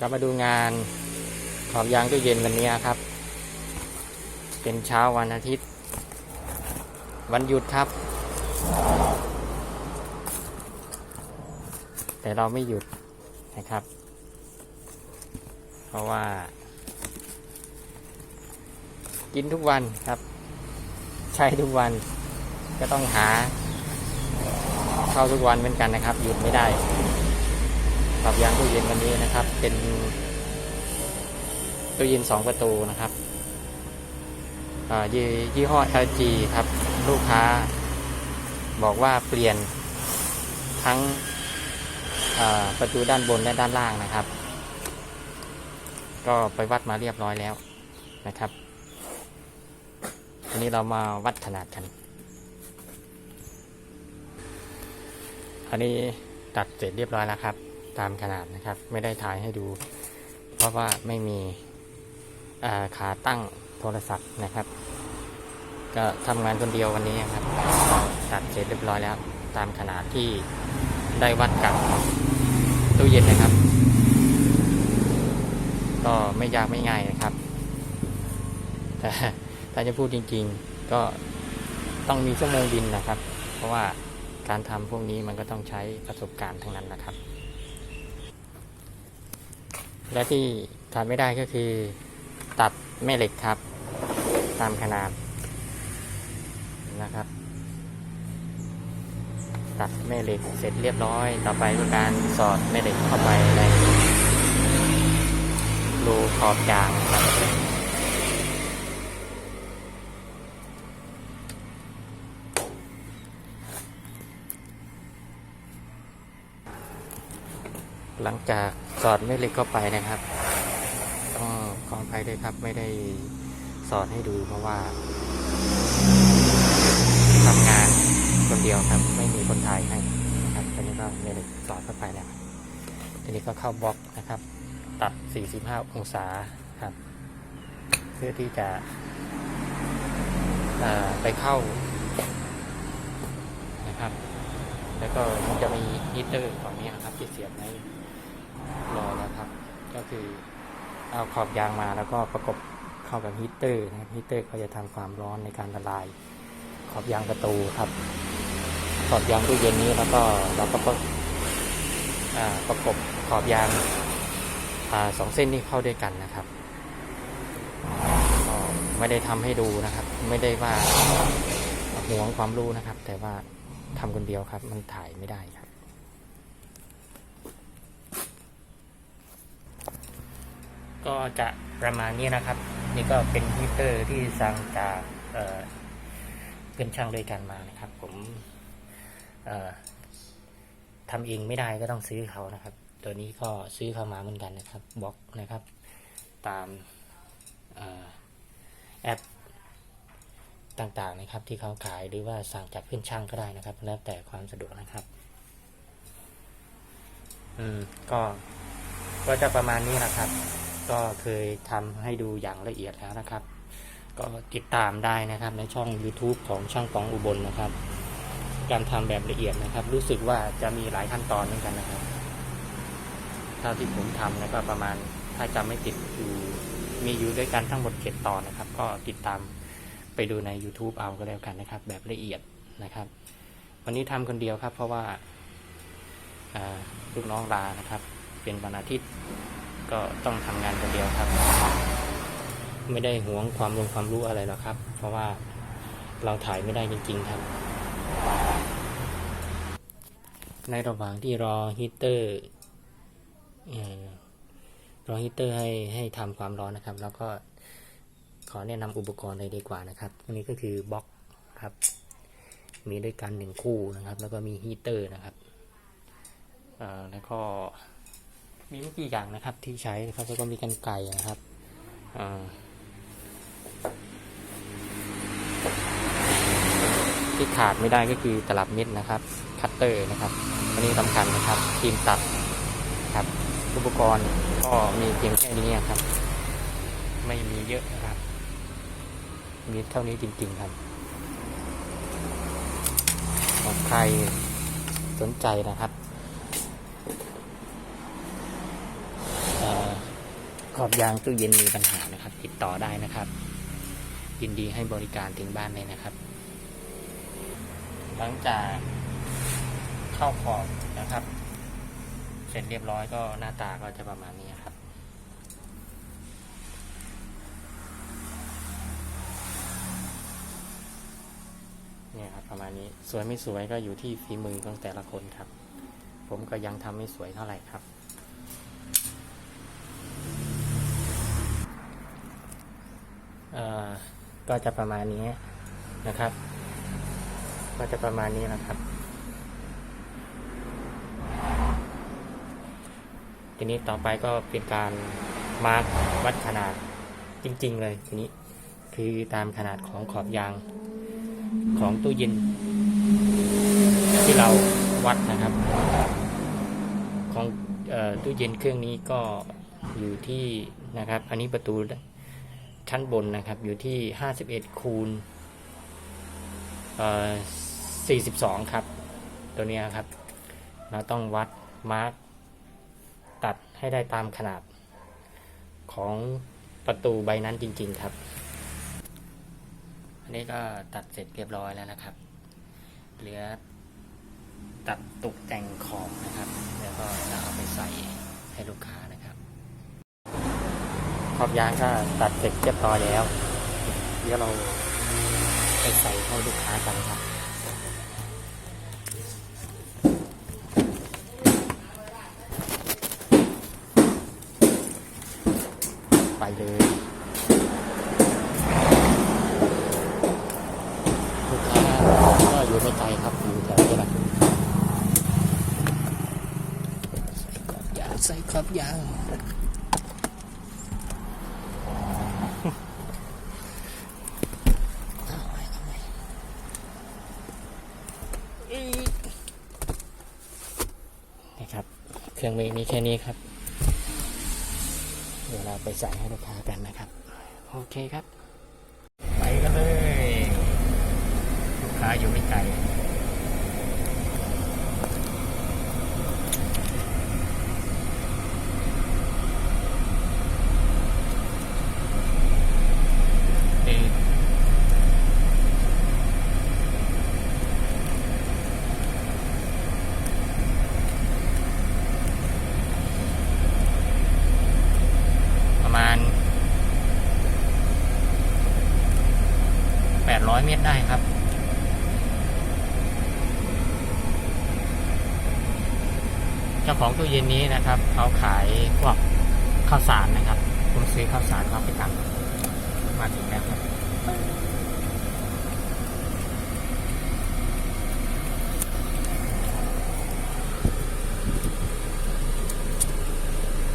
ก็มาดูงานขอบยางตู้เย็นวันนี้ครับ เป็นเช้าวันอาทิตย์ วันหยุดครับ แต่เราไม่หยุดนะครับ เพราะว่า กินทุกวันครับ ใช้ทุกวันก็ต้องหา เข้าทุกวันเหมือนกันนะครับ หยุดไม่ได้ ปรับยางตู้เย็นวันนี้นะครับ เป็นตู้เย็นสองประตูนะครับยี่ยี่ห้อ LG ครับ ลูกค้า บอกว่าเปลี่ยนทั้งประตูด้านบนและด้านล่างนะครับ ก็ไปวัดมาเรียบร้อยแล้วนะครับทีนี้เรามาวัดขนาดกัน อันนี้ตัดเสร็จเรียบร้อยแล้วครับ ตามขนาดนะครับ ไม่ได้ถ่ายให้ดู เพราะว่าไม่มีาขาตั้งโทรศัพท์นะครับ ก็ทำงานคนเดียววันนี้ครับ ตัดเสร็จเรียบร้อยแล้ว ตามขนาดที่ได้วัดกับตู้เย็นนะครับ ก็ไม่ยากไม่ง่ายนะครับ แต่ถ้าจะพูดจริง ๆ ก็ต้องมีชั่วโมงบินนะครับ เพราะว่าการทำพวกนี้มันก็ต้องใช้ประสบการณ์ทั้งนั้นนะครับ และที่ขาดไม่ได้ก็คือ ตัดแม่เหล็กครับ ตามขนาดนะครับ ตัดแม่เหล็กเสร็จเรียบร้อย ต่อไปก็การสอดแม่เหล็กเข้าไปในรูขอบยางครับ หลังจากสอดแม่เหล็กเข้าไปนะครับต้องขออภัยด้วยครับไม่ได้สอดให้ดูเพราะว่าทำงานคนเดียวครับ ไม่มีคนถ่ายให้นะครับตอนนี้ก็แม่เหล็กสอดเข้าไปแล้วทีนี้ก็เข้าบล็อกนะครับ ตัด 45 องศาครับ เพื่อที่จะไปเข้านะครับ แล้วก็มันจะมีฮีตเตอร์ฝั่งนี้นะครับที่เสียบใน รอแล้วครับ ก็คือเอาขอบยางมาแล้วก็ประกบเข้ากับฮีตเตอร์นะครับฮีตเตอร์ก็จะทำความร้อนในการละลาย ขอบยางประตูครับ ขอบยางตู้เย็นนี้แล้วก็เราก็ประประกบขอบยางอสองเส้นนี้เข้าด้วยกันนะครับก็ไม่ได้ทำให้ดูนะครับ ไม่ได้ว่าหวงความรู้นะครับ แต่ว่าทำคนเดียวครับ มันถ่ายไม่ได้ครับ ก็จะประมาณนี้นะครับ นี่ก็เป็นฮีตเตอร์ที่สั่งจากเพื่อนช่างด้วยกันมานะครับ ผมทำเองไม่ได้ก็ต้องซื้อเขานะครับ ตัวนี้ก็ซื้อเข้ามาเหมือนกันนะครับบล็อกนะครับ ตามอแอปต่างๆนะครับ ที่เขาขายหรือว่าสั่งจากเพื่อนช่างก็ได้นะครับ แล้วแต่ความสะดวกนะครับ อืมก็ก็จะประมาณนี้นะครับ ก็เคยทำให้ดูอย่างละเอียดแล้วนะครับ ก็ติดตามได้นะครับในช่อง YouTube ของช่างปองอุบลนะครับ การทำแบบละเอียดนะครับ รู้สึกว่าจะมีหลายขั้นตอนเหมือนกันนะครับเท่าที่ผมทำแล้วก็ประมาณถ้าจำไม่ติดอยู่มีอยู่ด้วยกันทั้งหมดเจ็ดตอนนะครับ ก็ติดตามไปดูใน YouTube เอาก็แล้วกันนะครับ แบบละเอียดนะครับ วันนี้ทำคนเดียวครับ เพราะว่าลูกน้องลานะครับ เป็นวันอาทิตย์ ก็ต้องทำงานคนเดียวครับ ไม่ได้หวงความรู้ความรู้อะไรหรอกครับ เพราะว่าเราถ่ายไม่ได้จริง ๆ ครับ ในระหว่างที่รอฮีเตอร์รอฮีเตอร์ให้ให้ทำความร้อนนะครับ แล้วก็ขอแนะนำอุปกรณ์เลยดีกว่านะครับอันนี้ก็คือบล็อกครับ มีด้วยกันหนึ่งคู่นะครับ แล้วก็มีฮีเตอร์นะครับแล้วก็ มีไม่กี่อย่างนะครับ ที่ใช้นะครับแล้วก็มีกันไก่นะครับอ่อที่ขาดไม่ได้ก็คือตลับม็ดนะครับ คัตเตอร์นะครับอันนี้สำคัญนะครับครีมตัดครับ อุปกรณ์ก็มีเพียงแค่นี้ครับ ไม่มีเยอะนะครับ มีเท่านี้จริง ๆครับของใครสนใจนะครับเอ่อ ขอบยางตู้เย็นมีปัญหานะครับ ติดต่อได้นะครับ ยินดีให้บริการถึงบ้านเลยนะครับ หลังจากเข้าขอบนะครับ เสร็จเรียบร้อยก็หน้าตาก็จะประมาณนี้ครับเนี่ยครับประมาณนี้สวยไม่สวยก็อยู่ที่ฝีมือของแต่ละคนครับ ผมก็ยังทำไม่สวยเท่าไหร่ครับ เอ่อ ก็จะประมาณนี้นะครับ ก็จะประมาณนี้นะครับ ทีนี้ต่อไปก็เป็นการมาร์กวัดขนาดจริง ๆ เลยทีนี้คือตามขนาดของขอบยางของตู้เย็นที่เราวัดนะครับ ของออตู้เย็นเครื่องนี้ก็อยู่ที่นะครับ อันนี้ประตู ชั้นบนนะครับ อยู่ที่ 51 คูณเอ่อ42 ครับ ตัวนี้ครับ เราต้องวัดมาร์กตัดให้ได้ตามขนาด ของประตูใบนั้นจริง ๆ ครับ อันนี้ก็ตัดเสร็จเรียบร้อยแล้วนะครับ เหลือตัดตกแต่งขอบนะครับ แล้วก็จะเอาไปใส่ให้ลูกค้านะ ขอบยางก็ตัดเสร็จเรียบร้อยแล้วเดี๋ยวเราไปใส่ให้ลูกค้ากันครับไปเลยลูกค้าก็อยู่ไม่ไกลครับอยู่แถวนี้แหละใส่ขอบยางใส่ขอบยางเอาไว้เอาไว้อีกนี่ครับ เค รื่องมือมีแค่นี้ครับ เดี๋ยวเราไปใส่ให้ลูกค้ากันนะครับ โอเคครับ ไปกันเลย ลูกค้าอยู่ไม่ไกลเอ่อประมาณ 800 เมตรได้ครับ เจ้า ของตู้เย็นนี้นะครับเขาขายพวกข้าวสารนะครับ ผมซื้อข้าวสารเขาไปตังมาถึงแล้วครับ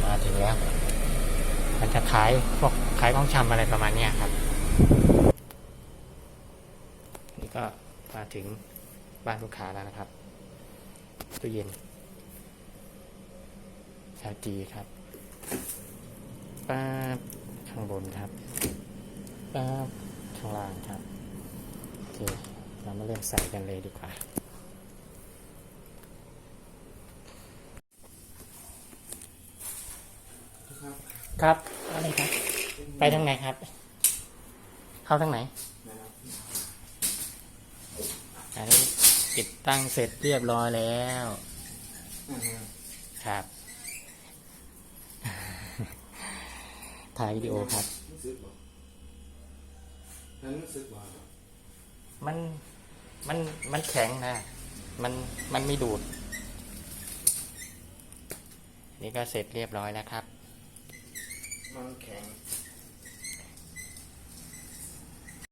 มาถึงแล้วมันจะขายพวกขายของชำอะไรประมาณนี้ครับ นี่ก็มาถึงบ้านลูกค้าแล้วนะครับตู้เย็นาจีครับป้าบข้างบนครับป้าบข้างล่างครับโอเคเรามาเริ่มใส่กันเลยดีกว่าครับอะไรครับ ไปทางไหนครับ เข้าทางไหนอันนี้ติดตั้งเสร็จเรียบร้อยแล้ว ครับ ถ่ายวิดีโอครับ รู้สึกบ่นั้นรู้สึกว่ามันมันมันแข็งนะ มันมันไม่ดูด นี่ก็เสร็จเรียบร้อยแล้วครับ มันแข็ง